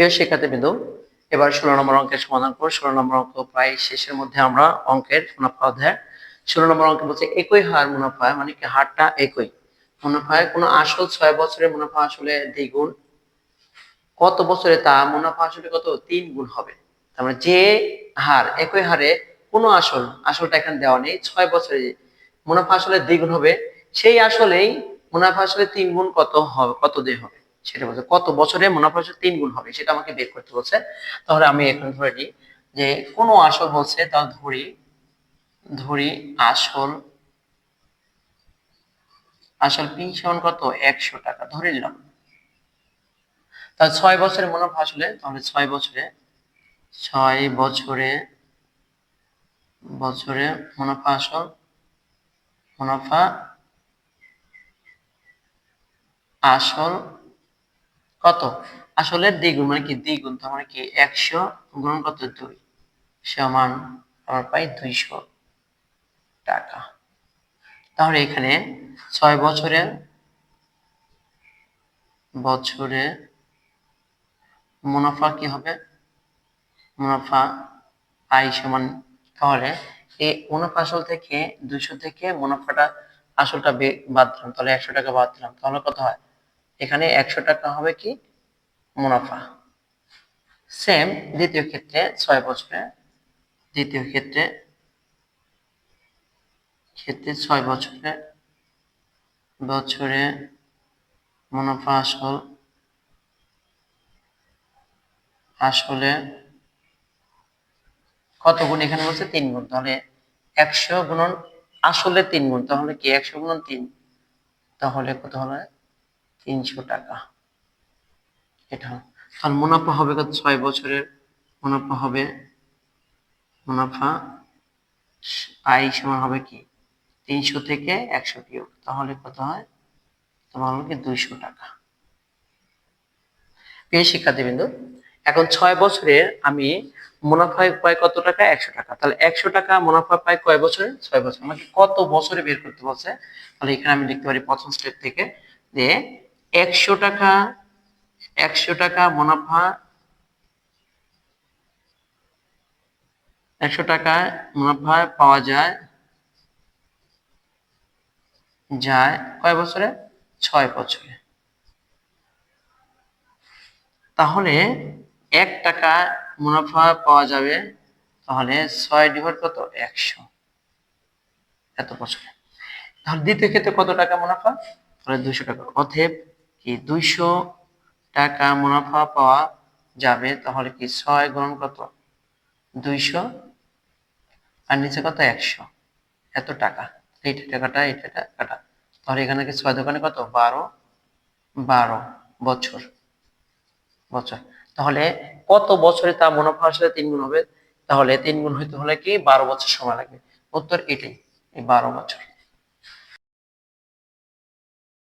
প্রিয় শিক্ষার্থীবৃন্দু, এবার ষোলো নম্বর অঙ্কের সমাধান করব। ষোলো নম্বর অঙ্ক প্রায় শেষের মধ্যে আমরা অঙ্কের মুনাফা অধ্যায়। ষোলো নম্বর অঙ্কে বলছে, একই হার মুনাফা মানে কি হারটা একই? মুনাফায় কোনো আসল ছয় বছরের মুনাফা আসলে দ্বিগুণ। কত বছরে তা মুনাফা আসলে কত? তিন গুণ হবে। তার মানে যে হার, একই হারে কোনো আসল, আসলটা এখানে দেওয়া নেই। ছয় বছরে মুনাফা আসলে দ্বিগুণ হবে। সেই আসলেই মুনাফা আসলে তিন গুণ কত হবে কত দিয়ে হবে সেটা বলছে, কত বছরে মুনাফা আসলে তিন গুণ হবে। সেটা আমাকে বের করতে বলছে। তাহলে আমি এখন ধরে নিই যে কোনো আসল বলছে, তাহলে ধরি ধরি আসল আসল পি সমান কত? একশো টাকা। ধরে নিলাম। তাহলে ছয় বছরে মুনাফা আসলে, তাহলে ছয় বছরে ছয় বছরে বছরে মুনাফা আসল মুনাফা আসল কত? আসলে দ্বিগুণ মানে কি? দ্বিগুণ, তার মানে কি একশো গুণ কত? দুই সমান আমরা পাই দুইশো টাকা। তাহলে এখানে ছয় বছরে বছরে মুনাফা কি হবে? মুনাফা আই সমান তাহলে এই মুনাফা আসল থেকে দুইশো থেকে মুনাফাটা আসলটা বাদ দিলাম। তাহলে একশো টাকা বাদ দিলাম। তাহলে কত হয়? এখানে একশো টাকা হবে কি? মুনাফা। সেম দ্বিতীয় ক্ষেত্রে ছয় বছরে, দ্বিতীয় ক্ষেত্রে ক্ষেত্রে ছয় বছরে বছরে মুনাফা আসল, আসলে কত গুণ? এখানে বলছে তিন গুণ। তাহলে একশো গুণন আসলে তিন গুণ। তাহলে কি একশো গুণন তিন? তাহলে কত হলো তিনশো টাকা। এটা। তাহলে মুনাফা হবে কত? ছয় বছরের মুনাফা হবে। মুনাফা আই সমান হবে কি? তিনশো থেকে একশো বিয়োগ তাহলে কত হয়? তোমার হলো কি দুইশো টাকা। প্রিয় শিক্ষার্থীবৃন্দ, এখন ছয় বছরে আমি মুনাফা পাই কত টাকা? একশো টাকা। তাহলে একশো টাকা মুনাফা পাই কয় বছরে? ছয় বছর। আমাকে কত বছরে বের করতে বলছে? তাহলে এখানে আমি লিখতে পারি প্রথম স্টেপ থেকে যে একশো টাকা একশো টাকা মুনাফা, একশো টাকা মুনাফা পাওয়া যায় যায় কয় বছরে? ছয় বছরে। তাহলে এক টাকা মুনাফা পাওয়া যাবে, তাহলে ছয় ডিভাইড কত? একশো। এত বছরে। তাহলে দ্বিতীয় ক্ষেত্রে কত টাকা মুনাফা? তাহলে দুইশো টাকা। অতএব কি দুইশো টাকা মুনাফা পাওয়া যাবে, তাহলে কি ছয় গুণ কত? দুইশো? আর নিচে কত? একশো। এত টাকা। এইটা টাকাটা এইটা টাকাটা। তাহলে এখানে কি ছয় দোকানে কত? বারো। বারো বছর। বছর। তাহলে কত বছরে তা মুনাফা আসলে তিন গুণ হবে? তাহলে তিন গুণ হইতে হলে কি? বারো বছর সময় লাগবে। উত্তর এটাই। এই বারো বছর।